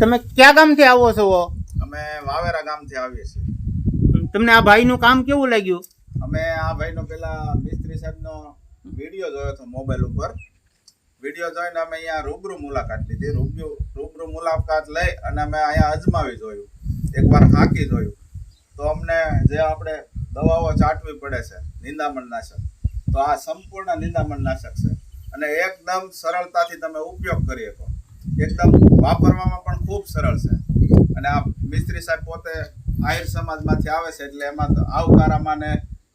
તમે ક્યાં ગામથી આવો છો? અમે વાવેરા ગામથી આવીએ છીએ. તમને આ ભાઈનું કામ કેવું લાગ્યું? અમે આ ભાઈનો પેલા મિસ્ત્રી સાહેબનો વીડિયો જોયો હતો મોબાઈલ ઉપર. વીડિયો જોઈને અમે અહીંયા રૂબરૂ મુલાકાત લીધી. રૂબરૂ રૂબરૂ મુલાકાત લઈ અને અમે અહીંયા અજમાવી જોયું. એકવાર હાકી જોયું. તો અમને જે આપણે દવાઓ ચાટવી પડે છે નિંદામણ નાશક તો આ સંપૂર્ણ નિંદામણ નાશક છે. અને એકદમ સરળતાથી તમે ઉપયોગ કરી શકો. એકદમ વાપરવામાં પણ ખૂબ સરળ છે. અને આ મિસ્ત્રી સાહેબ પોતે આહિર સમાજમાંથી આવે છે એટલે એમાં આવકારામાં ને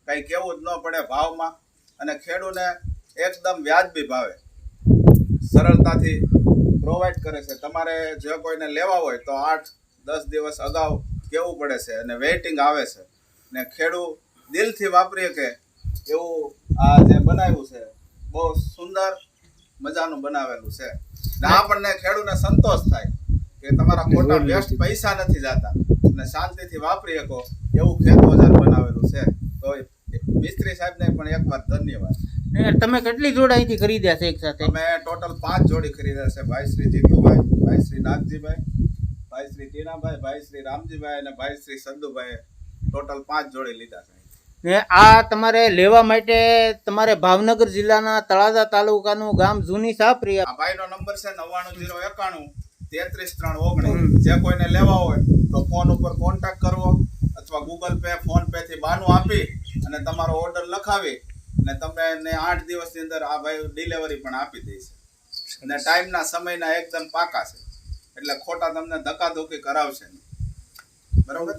કંઈ કેવું જ ન પડે ભાવમાં. અને ખેડૂને એકદમ વ્યાજબી ભાવે. સરળતાથી પ્રોવાઈડ કરે છે. તમારે જે કોઈને લેવા હોય તો આઠ, દસ દિવસ અગાઉ કેવું પડે છે અને વેઇટિંગ આવે છે. ને ખેડૂ દિલથી વાપરી કે એવું આ જે બનાવ્યું છે, બહુ સુંદર મજાનું બનાવેલું છે. ને આપણને ખેડૂતને સંતોષ થાય કે તમારા ખોટા વેસ્ટ પૈસા નથી જતા. અને શાંતિથી વાપરી શકો એવું ખેત બજાર બનાવેલું છે. તો મિસ્ત્રી સાહેબને પણ એક વાત ધન્યવાદ તમે કેટલી જોડ અહીંથી ખરીદ્યા છે એક સાથે અમે ટોટલ પાંચ જોડી ખરીદ્યા છે. ભાઈ શ્રી જીતુભાઈ ભાઈ શ્રી નાગજીભાઈ ભાઈ શ્રી ટીનાભાઈ ભાઈ શ્રી રામજીભાઈ અને ભાઈ શ્રી સંધુભાઈ ટોટલ પાંચ જોડી લીધા છે. ને આ તમારે લેવા માટે તમારે ભાવનગર જિલ્લાના તળાજા તાલુકાનું ગામ જૂની સાપરી આ ભાઈનો નંબર છે નવ્વાણું જીરો એકાણું. તેત્રીસ ત્રણ ઓગણીસ. જે કોઈને લેવા હોય તો ફોન ઉપર કોન્ટેક્ટ કરવો અથવા ગૂગલ પે ફોન પે થી બાનું આપી અને તમારો ઓર્ડર લખાવી અને તમે એને આઠ દિવસની અંદર આ ભાઈ ડિલિવરી પણ આપી દે છે. અને ટાઈમના સમયના એકદમ પાકા છે. એટલે ખોટા તમને ધક્કાધુક્કી કરાવશે બરાબર?